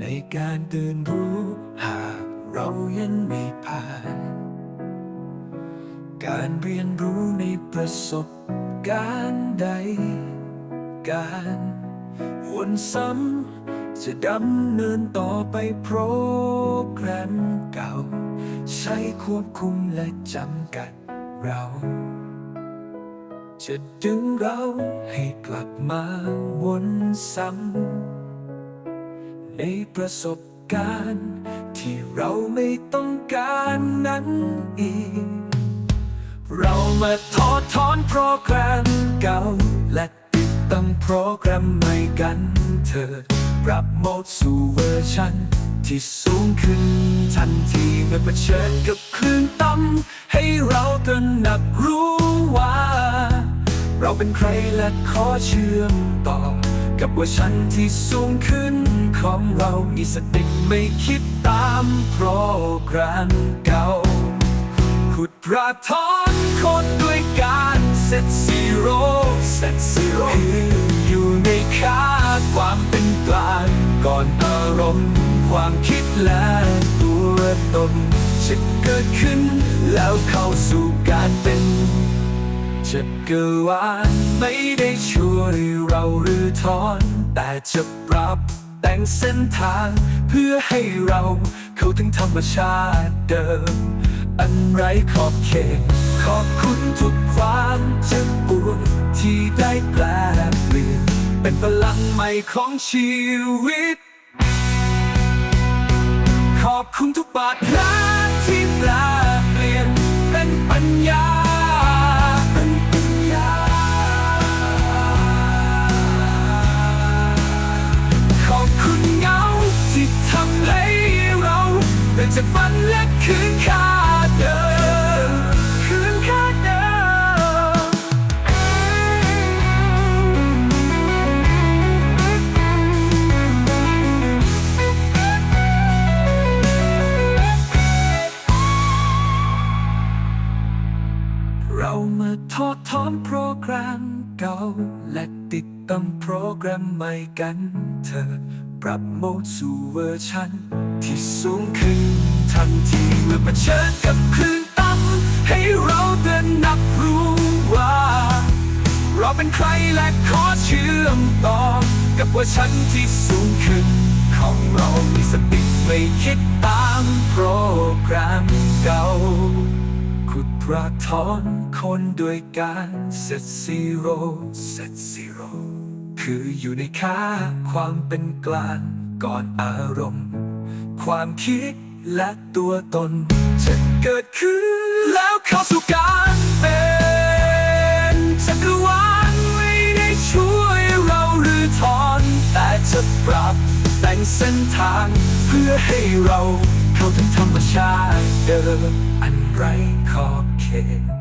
ในการตื่นรู้หากเรายังไม่ผ่าน การเรียนรู้ในประสบการณ์ใด การวนซ้ำจะดำเนินต่อไปโปรแกรมเก่า ใช้ควบคุมและจำกัดเรา จะดึงเราให้กลับมาวนซ้ำ ในประสบการณ์ ที่เราไม่ต้องการนั้นอีก เรามาทอดถอนโปรแกรมเก่า และติดตั้งโปรแกรมใหม่กันเถิดปรับโหมดสู่เวอร์ชันที่สูงขึ้นทันทีเมื่อเผชิญกับคลื่นต่ำให้เราตระหนักรู้ว่า เราเป็นใครและขอเชื่อมต่อ กับเวอร์ชันที่สูงขึ้น ของเรามีสติไม่คิดตามโปรแกรมเก่า ขุดประทอนคนด้วยการเซตซีโร่เซตซีโร่ออยู่ในค่าความเป็นกลางก่อนอารมณ์ความคิดและตัวตนจะเกิดขึ้นแล้วเข้าสู่การเป็นจักรวาลไม่ได้ช่วยเราหรือถอน แต่จะปรับ แต่งเส้นทางเพื่อให้เราเข้าถึงธรรมชาติเดิม อันไร้ขอบเขต ขอบคุณทุกความเจ็บปวดที่ได้แปลเปลี่ยนเป็นพลังใหม่ของชีวิต จากฝันและคืนค่าเดิมคืนค่าเดิมเรามาทอดถอนโปรแกรมเก่าและติดตั้งโปรแกรมใหม่กันเถอปรับโหมดสู่เวอร์ชัน ที่สูงขึ้นทันทีเมื่อเผชิญกับคลื่นต่ำให้เราเดินนับรู้ว่า เราเป็นใครและขอเชื่อมต่อ กับวอร์ชันที่สูงขึ้น ของเรามีสติไม่คิดตามโปรแกรมเก่าขุดรากถอนคนด้วยการเซตซีโร่เซตซีโร่คืออยู่ในค่าความเป็นกลางก่อนอารมณ์ ความคิดและตัวตน จะเกิดขึ้นแล้วเข้าสู่การเป็นจักรวาลไม่ได้ช่วยเราหรือถอน แต่จะปรับแต่งเส้นทาง เพื่อให้เราเข้าถึงธรรมชาติเดิมอันไร้ขอบเขต